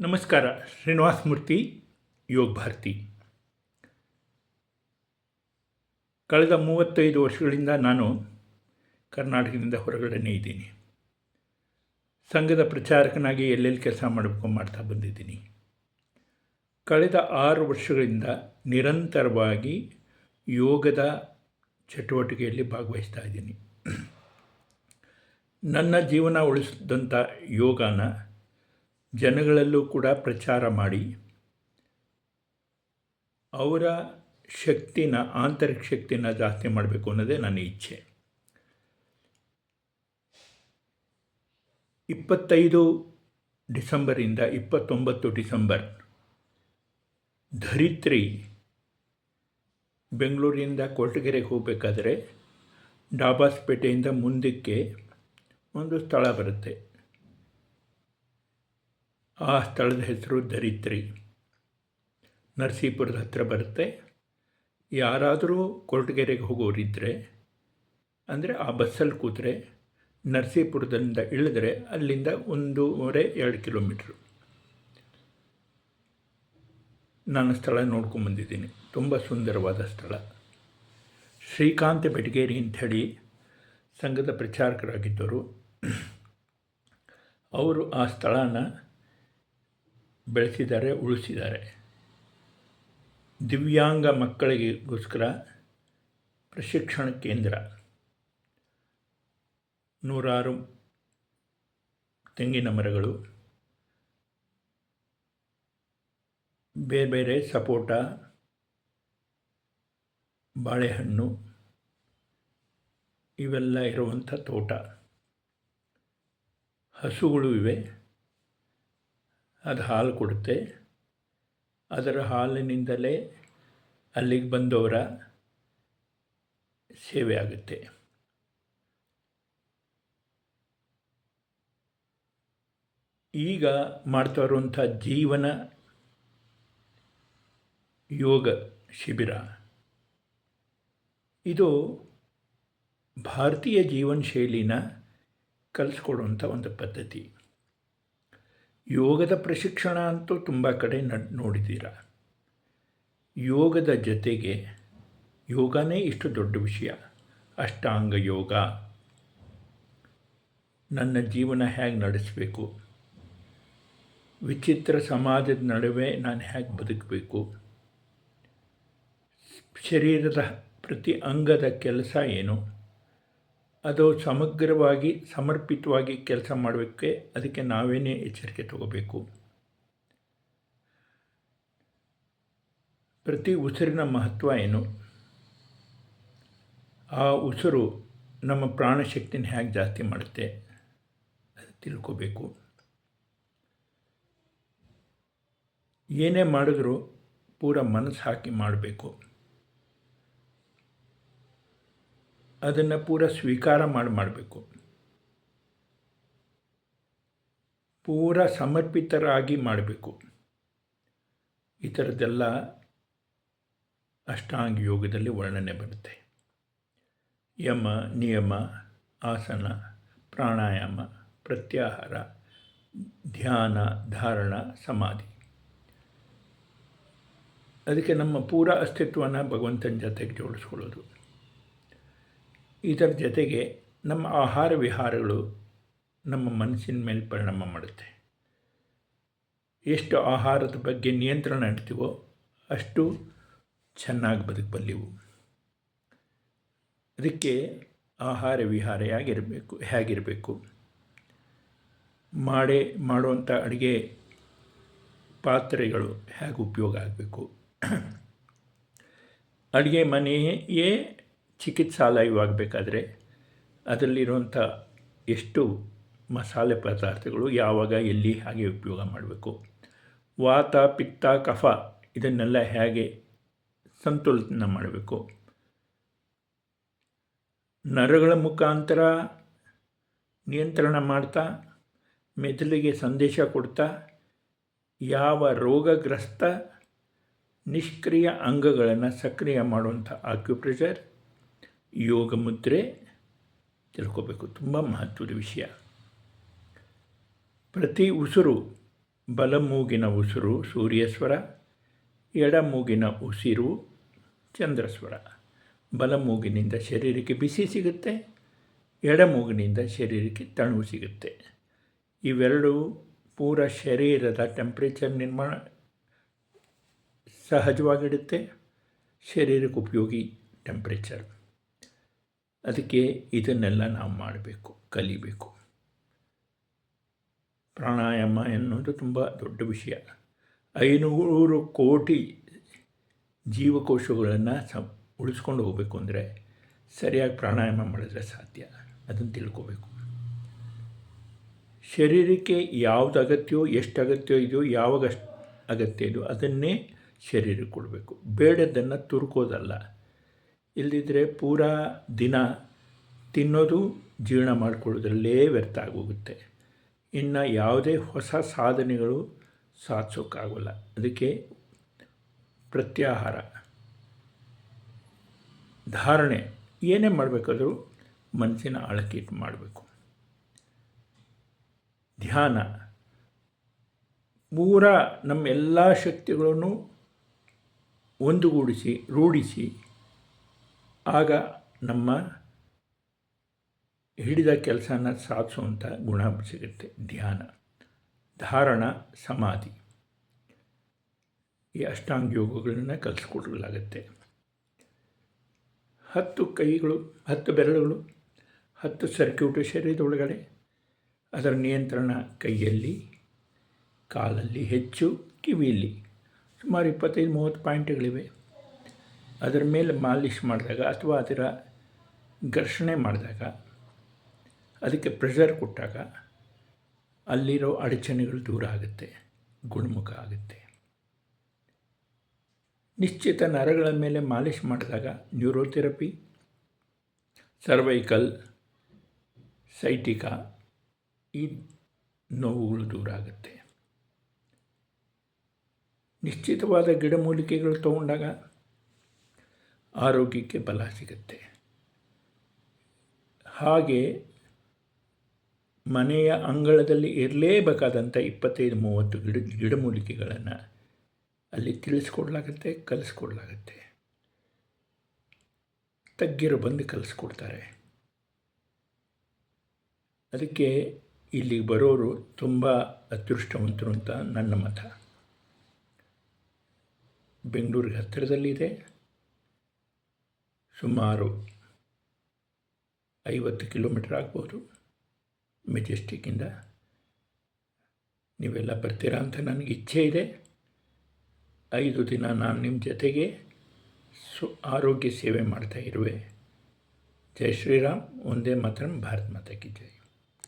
ನಮಸ್ಕಾರ, ಶ್ರೀನಿವಾಸ ಮೂರ್ತಿ, ಯೋಗ ಭಾರತಿ. ಕಳೆದ ಮೂವತ್ತೈದು ವರ್ಷಗಳಿಂದ ನಾನು ಕರ್ನಾಟಕದಿಂದ ಹೊರಗಡೆನೇ ಇದ್ದೀನಿ. ಸಂಘದ ಪ್ರಚಾರಕನಾಗಿ ಎಲ್ಲೆಲ್ಲಿ ಕೆಲಸ ಮಾಡಬೇಕು ಮಾಡ್ತಾ ಬಂದಿದ್ದೀನಿ. ಕಳೆದ ಆರು ವರ್ಷಗಳಿಂದ ನಿರಂತರವಾಗಿ ಯೋಗದ ಚಟುವಟಿಕೆಯಲ್ಲಿ ಭಾಗವಹಿಸ್ತಾ ಇದ್ದೀನಿ. ನನ್ನ ಜೀವನ ಉಳಿಸಿದಂಥ ಯೋಗನ ಜನಗಳಲ್ಲೂ ಕೂಡ ಪ್ರಚಾರ ಮಾಡಿ ಅವರ ಶಕ್ತಿನ, ಆಂತರಿಕ ಶಕ್ತಿನ ಜಾಸ್ತಿ ಮಾಡಬೇಕು ಅನ್ನೋದೇ ನನ್ನ ಇಚ್ಛೆ. ಇಪ್ಪತ್ತೈದು ಡಿಸೆಂಬರಿಂದ ಇಪ್ಪತ್ತೊಂಬತ್ತು ಡಿಸೆಂಬರ್ ಧರಿತ್ರಿ ಬೆಂಗಳೂರಿನಿಂದ ಕೊರಟಗೆರೆಗೆ ಹೋಗಬೇಕಾದ್ರೆ ಡಾಬಾಸ್ಪೇಟೆಯಿಂದ ಮುಂದಕ್ಕೆ ಒಂದು ಸ್ಥಳ ಬರುತ್ತೆ. ಆ ಸ್ಥಳದ ಹೆಸರು ಧರಿತ್ರಿ ನರಸೀಪುರದ ಹತ್ತಿರ ಬರುತ್ತೆ. ಯಾರಾದರೂ ಕೊರಟಗೆರೆಗೆ ಹೋಗೋರಿದ್ದರೆ ಅಂದರೆ ಆ ಬಸ್ಸಲ್ಲಿ ಕೂತ್ರೆ, ನರಸೀಪುರದಿಂದ ಇಳಿದ್ರೆ ಅಲ್ಲಿಂದ ಒಂದೂವರೆ, ಎರಡು ಕಿಲೋಮೀಟ್ರು. ನಾನು ಸ್ಥಳ ನೋಡ್ಕೊಂಬಂದಿದ್ದೀನಿ ತುಂಬ ಸುಂದರವಾದ ಸ್ಥಳ. ಶ್ರೀಕಾಂತ ಬೆಟಗೇರಿ ಅಂಥೇಳಿ ಸಂಘದ ಪ್ರಚಾರಕರಾಗಿದ್ದರು ಅವರು ಆ ಸ್ಥಳನ ಬೆಳೆಸಿದ್ದಾರೆ, ಉಳಿಸಿದ್ದಾರೆ. ದಿವ್ಯಾಂಗ ಮಕ್ಕಳಿಗೋಸ್ಕರ ಪ್ರಶಿಕ್ಷಣ ಕೇಂದ್ರ. ನೂರಾರು ತೆಂಗಿನ ಮರಗಳು. ಬೇರೆ ಬೇರೆ ಸಪೋಟ. ಬಾಳೆಹಣ್ಣು. ಇವೆಲ್ಲ ಇರುವಂಥ ತೋಟ. ಹಸುಗಳು ಇವೆ. ಅದು ಹಾಲು ಕೊಡುತ್ತೆ. ಅದರ ಹಾಲಿನಿಂದಲೇ ಅಲ್ಲಿಗೆ ಬಂದವರ ಸೇವೆ ಆಗುತ್ತೆ. ಈಗ ಮಾಡ್ತಾ ಇರುವಂಥ ಜೀವನ ಯೋಗ ಶಿಬಿರ. ಇದು ಭಾರತೀಯ ಜೀವನ ಶೈಲಿನ ಕಲಿಸ್ಕೊಡುವಂಥ ಒಂದು ಪದ್ಧತಿ. ಯೋಗದ ಪ್ರಶಿಕ್ಷಣ ಅಂತೂ ತುಂಬ ಕಡೆ ನ, ನೋಡಿದ್ದೀರ? ಯೋಗದ ಜೊತೆಗೆ ಯೋಗನೇ ಇಷ್ಟು ದೊಡ್ಡ ವಿಷಯ. ಅಷ್ಟಾಂಗ ಯೋಗ. ನನ್ನ ಜೀವನ ಹೇಗೆ ನಡೆಸಬೇಕು? ವಿಚಿತ್ರ ಸಮಾಜದ ನಡುವೆ ನಾನು ಹೇಗೆ ಬದುಕಬೇಕು? ಶರೀರದ ಪ್ರತಿ ಅಂಗದ ಕೆಲಸ ಏನು? ಅದು ಸಮಗ್ರವಾಗಿ, ಸಮರ್ಪಿತವಾಗಿ ಕೆಲಸ ಮಾಡೋಕ್ಕೆ ಅದಕ್ಕೆ ನಾವೇನೇ ಎಚ್ಚರಿಕೆ ತಗೋಬೇಕು? ಪ್ರತಿ ಉಸಿರಿನ ಮಹತ್ವ ಏನು? ಆ ಉಸಿರು ನಮ್ಮ ಪ್ರಾಣಶಕ್ತಿನ ಹೇಗೆ ಜಾಸ್ತಿ ಮಾಡುತ್ತೆ? ಅದು ತಿಳ್ಕೋಬೇಕು. ಏನೇ ಮಾಡಿದ್ರೂ ಪೂರ ಮನಸ್ಸು ಹಾಕಿ ಮಾಡಬೇಕು. ಅದನ್ನು ಪೂರ ಸ್ವೀಕಾರ ಮಾಡಿ ಮಾಡಬೇಕು. ಪೂರ ಸಮರ್ಪಿತರಾಗಿ ಮಾಡಬೇಕು. ಈ ಥರದ್ದೆಲ್ಲ ಅಷ್ಟಾಂಗ ಯೋಗದಲ್ಲಿ ವರ್ಣನೆ ಬರುತ್ತೆ. ಯಮ, ನಿಯಮ, ಆಸನ, ಪ್ರಾಣಾಯಾಮ, ಪ್ರತ್ಯಾಹಾರ, ಧ್ಯಾನ, ಧಾರಣ, ಸಮಾಧಿ. ಅದಕ್ಕೆ ನಮ್ಮ ಪೂರ ಅಸ್ತಿತ್ವನ ಭಗವಂತನ ಜೊತೆಗೆ ಜೋಡಿಸ್ಕೊಳ್ಳೋದು. ಇದರ ಜೊತೆಗೆ ನಮ್ಮ ಆಹಾರ ವಿಹಾರಗಳು ನಮ್ಮ ಮನಸ್ಸಿನ ಮೇಲೆ ಪರಿಣಾಮ ಮಾಡುತ್ತೆ. ಎಷ್ಟು ಆಹಾರದ ಬಗ್ಗೆ ನಿಯಂತ್ರಣ ಇಡ್ತೀವೋ ಅಷ್ಟು ಚೆನ್ನಾಗಿ ಬದುಕಬಲ್ಲಿವು. ಅದಕ್ಕೆ ಆಹಾರ ವಿಹಾರ ಹೇಗಿರಬೇಕು ಹೇಗಿರಬೇಕು? ಮಾಡೇ, ಮಾಡುವಂಥ ಅಡುಗೆ ಪಾತ್ರೆಗಳು ಹೇಗೆ ಉಪಯೋಗ ಆಗಬೇಕು? ಅಡುಗೆ ಮನೆಯೇ ಚಿಕಿತ್ಸಾಲಯವಾಗಬೇಕಾದ್ರೆ ಅದರಲ್ಲಿರುವಂಥ ಎಷ್ಟು ಮಸಾಲೆ ಪದಾರ್ಥಗಳು ಯಾವಾಗ, ಎಲ್ಲಿ ಹಾಗೆ ಉಪಯೋಗ ಮಾಡಬೇಕು. ವಾತ, ಪಿತ್ತ, ಕಫ ಇದನ್ನೆಲ್ಲ ಹೇಗೆ ಸಂತುಲನ ಮಾಡಬೇಕು. ನರಗಳ ಮುಖಾಂತರ ನಿಯಂತ್ರಣ ಮಾಡ್ತಾ, ಮೆದುಳಿಗೆ ಸಂದೇಶ ಕೊಡ್ತಾ, ಯಾವ ರೋಗಗ್ರಸ್ತ ನಿಷ್ಕ್ರಿಯ ಅಂಗಗಳನ್ನು ಸಕ್ರಿಯ ಮಾಡುವಂಥ ಆಕ್ಯುಪ್ರೆಷರ್ ಯೋಗ ಮುದ್ರೆ ತಿಳ್ಕೋಬೇಕು. ತುಂಬ ಮಹತ್ವದ ವಿಷಯ. ಪ್ರತಿ ಉಸಿರು ಬಲ ಮೂಗಿನ ಉಸಿರು ಸೂರ್ಯಸ್ವರ ಎಡ ಮೂಗಿನ ಉಸಿರು ಚಂದ್ರಸ್ವರ. ಬಲ ಮೂಗಿನಿಂದ ಶರೀರಕ್ಕೆ ಬಿಸಿ ಸಿಗುತ್ತೆ ಎಡ ಮೂಗಿನಿಂದ ಶರೀರಕ್ಕೆ ತಣುವು ಸಿಗುತ್ತೆ. ಇವೆರಡು ಪೂರ ಶರೀರದ ಟೆಂಪ್ರೇಚರ್ ನಿರ್ಮಾಣ ಸಹಜವಾಗಿಡುತ್ತೆ ಶರೀರಕ್ಕೆ ಉಪಯೋಗಿ ಟೆಂಪ್ರೇಚರ್ ಅದಕ್ಕೆ ಇದನ್ನೆಲ್ಲ ನಾವು ಮಾಡಬೇಕು, ಕಲಿಬೇಕು. ಪ್ರಾಣಾಯಾಮ ಎನ್ನುವುದು ತುಂಬ ದೊಡ್ಡ ವಿಷಯ. ಐನೂರು ಕೋಟಿ ಜೀವಕೋಶಗಳನ್ನು ಸ, ಉಳಿಸ್ಕೊಂಡು ಹೋಗಬೇಕು ಅಂದರೆ ಸರಿಯಾಗಿ ಪ್ರಾಣಾಯಾಮ ಮಾಡಿದ್ರೆ ಸಾಧ್ಯ. ಅದನ್ನು ತಿಳ್ಕೋಬೇಕು. ಶರೀರಕ್ಕೆ ಯಾವುದು ಅಗತ್ಯವೋ ಎಷ್ಟು ಅಗತ್ಯ ಇದೆಯೋ ಯಾವಾಗ ಅಗತ್ಯ ಇದೆಯೋ ಅದನ್ನೇ ಶರೀರಕ್ಕೆ ಕೊಡಬೇಕು. ಬೇಡದನ್ನು ತುರ್ಕೋದಲ್ಲ. ಇಲ್ಲದಿದ್ದರೆ ಪೂರಾ ದಿನ ತಿನ್ನೋದು ಜೀರ್ಣ ಮಾಡಿಕೊಳ್ಳೋದ್ರಲ್ಲೇ ವ್ಯರ್ಥ ಆಗೋಗುತ್ತೆ. ಇನ್ನು ಯಾವುದೇ ಹೊಸ ಸಾಧನೆಗಳು ಸಾಧಿಸೋಕ್ಕಾಗೋಲ್ಲ ಅದಕ್ಕೆ ಪ್ರತ್ಯಾಹಾರ. ಧಾರಣೆ. ಏನೇ ಮಾಡಬೇಕಾದರೂ ಮನಸ್ಸಿನ ಆಳಕ್ಕೆ ಮಾಡಬೇಕು. ಧ್ಯಾನ. ಪೂರ ನಮ್ಮ ಎಲ್ಲ ಶಕ್ತಿಗಳನ್ನು ಒಂದುಗೂಡಿಸಿ, ರೂಢಿಸಿ ಆಗ ನಮ್ಮ ಹಿಡಿದ ಕೆಲಸನ ಸಾಧಿಸುವಂಥ ಗುಣ ಸಿಗುತ್ತೆ ಧ್ಯಾನ, ಧಾರಣ, ಸಮಾಧಿ. ಈ ಅಷ್ಟಾಂಗ ಯೋಗಗಳನ್ನು ಕಲಿಸ್ಕೊಡ್ಲಾಗತ್ತೆ. ಹತ್ತು ಕೈಗಳು, ಹತ್ತು ಬೆರಳುಗಳು, ಹತ್ತು ಸರ್ಕ್ಯೂಟ್ ಶರೀರದೊಳಗಡೆ, ಅದರ ನಿಯಂತ್ರಣ ಕೈಯಲ್ಲಿ, ಕಾಲಲ್ಲಿ ಹೆಚ್ಚು, ಕಿವಿಯಲ್ಲಿ. ಸುಮಾರು ಇಪ್ಪತ್ತೈದು, ಮೂವತ್ತು ಪಾಯಿಂಟ್ಗಳಿವೆ. ಅದರ ಮೇಲೆ ಮಾಲಿಷ್ ಮಾಡಿದಾಗ ಅಥವಾ ಅದರ ಘರ್ಷಣೆ ಮಾಡಿದಾಗ, ಅದಕ್ಕೆ ಪ್ರೆಷರ್ ಕೊಟ್ಟಾಗ ಅಲ್ಲಿರೋ ಅಡಚಣೆಗಳು ದೂರ ಆಗುತ್ತೆ, ಗುಣಮುಖ ಆಗುತ್ತೆ. ನಿಶ್ಚಿತ ನರಗಳ ಮೇಲೆ ಮಾಲಿಷ್ ಮಾಡಿದಾಗ ನ್ಯೂರೋಥೆರಪಿ ಸರ್ವೈಕಲ್ ಸೈಟಿಕಾ ಈ ನೋವುಗಳು ದೂರ ಆಗುತ್ತೆ. ನಿಶ್ಚಿತವಾದ ಗಿಡಮೂಲಿಕೆಗಳು ತಗೊಂಡಾಗ ಆರೋಗ್ಯಕ್ಕೆ ಬಲ ಸಿಗುತ್ತೆ. ಹಾಗೆ ಮನೆಯ ಅಂಗಳದಲ್ಲಿ ಇರಲೇಬೇಕಾದಂಥ ಇಪ್ಪತ್ತೈದು, ಮೂವತ್ತು ಗಿಡ, ಗಿಡಮೂಲಿಕೆಗಳನ್ನು ಅಲ್ಲಿ ತಿಳಿಸ್ಕೊಡ್ಲಾಗತ್ತೆ, ಕಲಿಸ್ಕೊಡ್ಲಾಗತ್ತೆ. ತಗ್ಗಿರು ಬಂದು ಕಲಿಸ್ಕೊಡ್ತಾರೆ. ಅದಕ್ಕೆ ಇಲ್ಲಿಗೆ ಬರೋರು ತುಂಬ ಅದೃಷ್ಟವಂತರು ಅಂತ ನನ್ನ ಮತ. ಬೆಂಗಳೂರಿಗೆ ಹತ್ತಿರದಲ್ಲಿದೆ. ಸುಮಾರು ಐವತ್ತು ಕಿಲೋಮೀಟ್ರ್ ಆಗ್ಬೋದು ಮೆಜೆಸ್ಟಿಕ್ಕಿಂದ ನೀವೆಲ್ಲ ಬರ್ತೀರಾ ಅಂತ ನನಗೆ ಇಚ್ಛೆ ಇದೆ. ಐದು ದಿನ ನಾನು ನಿಮ್ಮ ಜೊತೆಗೆ ಸು ಆರೋಗ್ಯ ಸೇವೆ ಮಾಡ್ತಾ ಇರುವೆ. ಜೈ ಶ್ರೀರಾಮ್, ಒಂದೇ ಮಾತ್ರ, ಭಾರತ್ ಮಾತಾ ಜೈ.